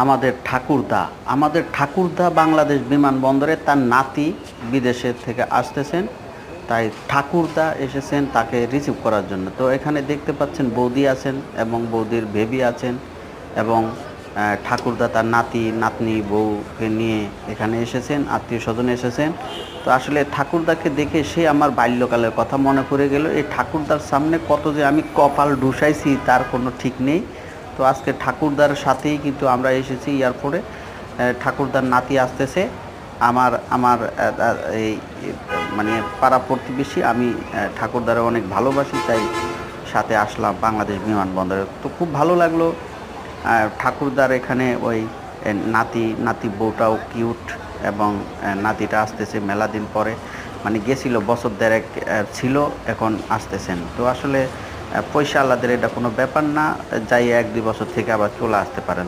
আমাদের ঠাকুরদা আমাদের ঠাকুরদা বাংলাদেশ বিমানবন্দরে তার নাতি বিদেশের থেকে আসতেছেন, তাই ঠাকুরদা এসেছেন তাকে রিসিভ করার জন্য। তো এখানে দেখতে পাচ্ছেন বৌদি আছেন এবং বৌদির বেবি আছেন এবং ঠাকুরদা তার নাতি, নাতনি, বউকে নিয়ে এখানে এসেছেন আত্মীয় স্বজন এসেছেন। তো আসলে ঠাকুরদাকে দেখে সে আমার বাল্যকালের কথা মনে পড়ে গেল, এই ঠাকুরদার সামনে কত যে আমি কপাল ঢুসাইছি তার কোনো ঠিক নেই। তো আজকে ঠাকুরদার সাথেই কিন্তু আমরা এসেছি এয়ারপোর্টে। ঠাকুরদার নাতি আসতেছে। আমার আমার এই মানে পাড়া প্রতিবেশী। আমি ঠাকুরদারে অনেক ভালোবাসি, তাই সাথে আসলাম বাংলাদেশ বিমানবন্দরে। তো খুব ভালো লাগল। ঠাকুরদার এখানে ওই নাতি নাতি বউটাও কিউট এবং নাতিটা আসতেছে মেলা দিন পরে। মানে গেছিল, বছর দেড়েক ছিল, এখন আসতেছেন। তো আসলে পয়সা আলাদের এটা কোনো ব্যাপার না যাই এক দুই বছর থেকে আবার চলে আসতে পারেন।